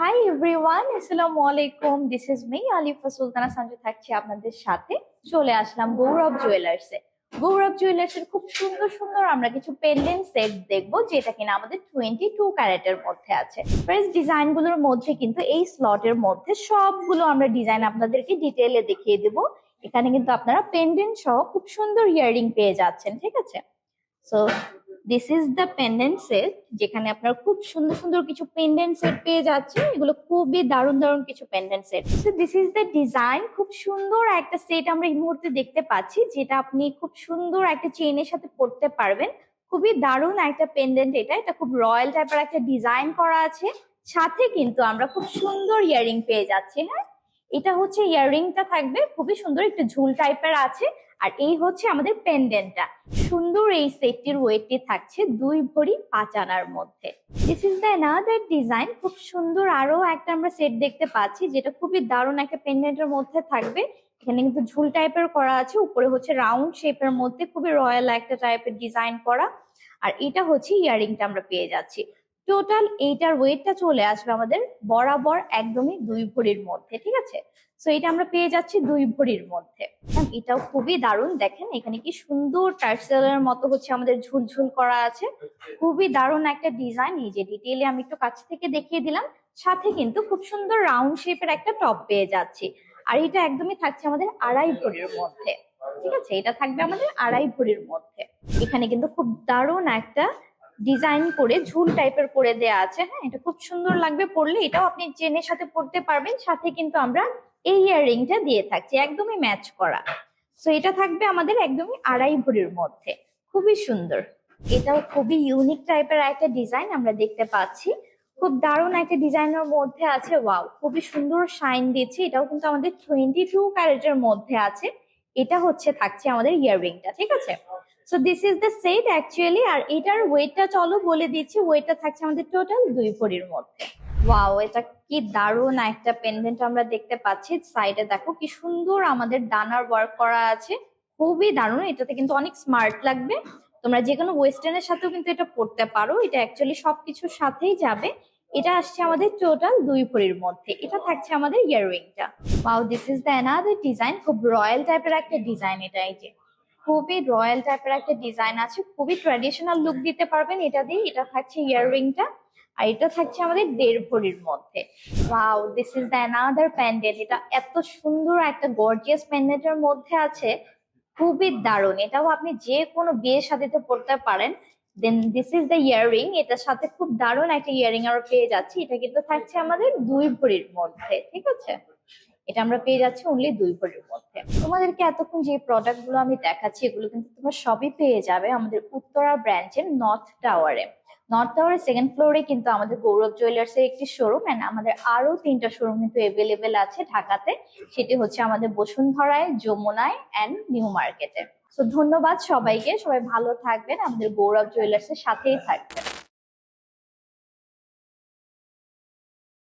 High everyone আসসালামু আলাইকুম this is me Alifa Sultana Sanju থাকছি আপনাদের সাথে। চলে আসলাম গৌরব জুয়েলার্সে গৌরব জুয়েলার্সের খুব সুন্দর সুন্দর আমরা কিছু পেন্ডেন্ট সেট দেখব, যেটা কিনা আমাদের টোয়েন্টি টু ক্যারেটের মধ্যে আছে। ফ্রেশ ডিজাইনগুলোর মধ্যে কিন্তু এই স্লটের মধ্যে সবগুলো আমরা ডিজাইন আপনাদেরকে ডিটেলে দেখিয়ে দেবো। এখানে কিন্তু আপনারা পেন্ডেন্ট সহ খুব সুন্দর ইয়ারিং পেয়ে যাচ্ছেন, ঠিক আছে? So this is the pendant set যেখানে আপনার খুব সুন্দর সুন্দর কিছু পেন্ডেন্ট সেট পেয়ে যাচ্ছে এগুলো খুবই দারুণ দারুণ কিছু pendant set so this is the design খুব সুন্দর একটা সেট আমরা এই মুহূর্তে দেখতে পাচ্ছি, যেটা আপনি খুব সুন্দর একটা চেইনের সাথে পরতে পারবেন। খুবই দারুণ একটা পেন্ডেন্ট এটা এটা খুব রয়্যাল টাইপের একটা ডিজাইন করা আছে। সাথে কিন্তু আমরা খুব সুন্দর ইয়ারিং পেয়ে যাচ্ছি হ্যাঁ? এটা হচ্ছে ইয়াররিংটা থাকবে। খুবই সুন্দর একটু ঝুল টাইপের আছে। আর এই হচ্ছে আমাদের পেন্ডেন্টটা সুন্দর এই সেটটির ওয়েটটি থাকছে দুই ভরি পাঁচ আনার মধ্যে। This is the another design খুব সুন্দর আরও একটা আমরা সেট দেখতে পাচ্ছি, যেটা খুবই দারুণ একটা পেন্ডেন্টের মধ্যে থাকবে। এখানে কিন্তু ঝুল টাইপের করা আছে, উপরে হচ্ছে রাউন্ড শেপের মধ্যে। খুবই রয়্যাল একটা টাইপের ডিজাইন করা। আর এটা হচ্ছে ইয়ারিংটা আমরা পেয়ে যাচ্ছি। টোটাল এইটার ওয়েটটা চলে আসবে আমাদের বরাবর একদমই দুই ভরির মধ্যে, ঠিক আছে? সো এটা আমরা পেয়ে যাচ্ছি দুই ভরির মধ্যে। এটাও খুবই দারুণ। দেখেন, এখানে কি সুন্দর টার্সেলের মতো হচ্ছে আমাদের ঝুলঝুল করা আছে। খুবই দারুণ একটা ডিজাইন। এই যে ডিটেইলে আমি একটু কাছ থেকে দেখিয়ে দিলাম। সাথে কিন্তু খুব সুন্দর রাউন্ড শেপের একটা টপ পেয়ে যাচ্ছি। আর এটা একদমই থাকছে আমাদের আড়াই ভরির মধ্যে, ঠিক আছে? এটা থাকবে আমাদের আড়াই ভরির মধ্যে। এখানে কিন্তু খুব দারুণ একটা ডিজাইন করে ঝুল টাইপের করে দেয়া আছে হ্যাঁ? এটা খুব সুন্দর লাগবে পরলে, এটাও আপনি চেনের সাথে পরতে পারবেন, সাথে কিন্তু আমরা এই ইয়াররিংটা দিয়ে থাকছি, একদমই ম্যাচ করা। সো এটা থাকবে আমাদের একদমই আড়াই ভরির মধ্যে, খুবই সুন্দর। এটাও খুবই ইউনিক টাইপের একটা ডিজাইন আমরা দেখতে পাচ্ছি। খুব দারুণ একটা ডিজাইনের মধ্যে আছে ওয়াও খুবই সুন্দর শাইন দিচ্ছে, এটাও কিন্তু আমাদের টোয়েন্টি টু ক্যারেটের মধ্যে আছে। এটা হচ্ছে, থাকছে আমাদের ইয়াররিংটা ঠিক আছে? So this is the set actually আর এটার ওয়েটটা চলো বলে দিচ্ছি ওয়েটটা থাকছে আমাদের টোটাল দুই ভরির মধ্যে। ওয়াও এটা কি দারুণ একটা পেন্ডেন্ট আমরা দেখতে পাচ্ছি। সাইডে দেখো কি সুন্দর আমাদের ডানার ওয়ার্ক করা আছে। খুবই দারুণ, এটাতে কিন্তু অনেক স্মার্ট লাগবে। তোমরা যে কোনো ওয়েস্টার্নের সাথেও কিন্তু এটা পড়তে পারো। এটা অ্যাকচুয়ালি সবকিছুর সাথেই যাবে। এটা আসছে আমাদের টোটাল দুই ভরির মধ্যে। এটা থাকছে আমাদের ইয়াররিংটা wow this is the another design খুব রয়্যাল টাইপের একটা ডিজাইন এটা এই যে। খুবই রয়্যাল টাইপের একটা ডিজাইন আছে, খুবই ট্র্যাডিশনাল লুক দিতে পারবেন, এটা দিয়ে এটা থাকছে ইয়াররিংটা আর এটা থাকছে আমাদের দেড় ভরির মধ্যে। Wow this is the another pendant এটা এত সুন্দর একটা গর্জিয়াস প্যান্ডেলের মধ্যে আছে, খুবই দারুণ, এটাও আপনি যে কোনো বিয়ের সাথে পড়তে পারেন then this is the earring এটার সাথে খুব দারুণ একটা ইয়াররিং আমরা পেয়ে যাচ্ছি, এটা কিন্তু থাকছে আমাদের দুই ভরির মধ্যে, ঠিক আছে? এটা আমরা পেয়ে যাচ্ছি অনলি দুই ভরির মধ্যে। তোমাদেরকে এতক্ষণ যে প্রোডাক্টগুলো আমি দেখাচ্ছি, এগুলো কিন্তু তোমরা সবই পেয়ে যাবে আমাদের উত্তরা ব্রাঞ্চের নর্থ টাওয়ারে নর্থ টাওয়ারের সেকেন্ড ফ্লোরে কিন্তু আমাদের গৌরব জুয়েলার্স এর একটি শোরুম এন্ড আমাদের আরও তিনটা শোরুম কিন্তু এভেলেবেল আছে ঢাকাতে। সেটি হচ্ছে আমাদের বসুন্ধরায়, যমুনায় এন্ড নিউ মার্কেটে তো ধন্যবাদ সবাইকে। সবাই ভালো থাকবেন। আমাদের গৌরব জুয়েলার্স এর সাথেই থাকবেন।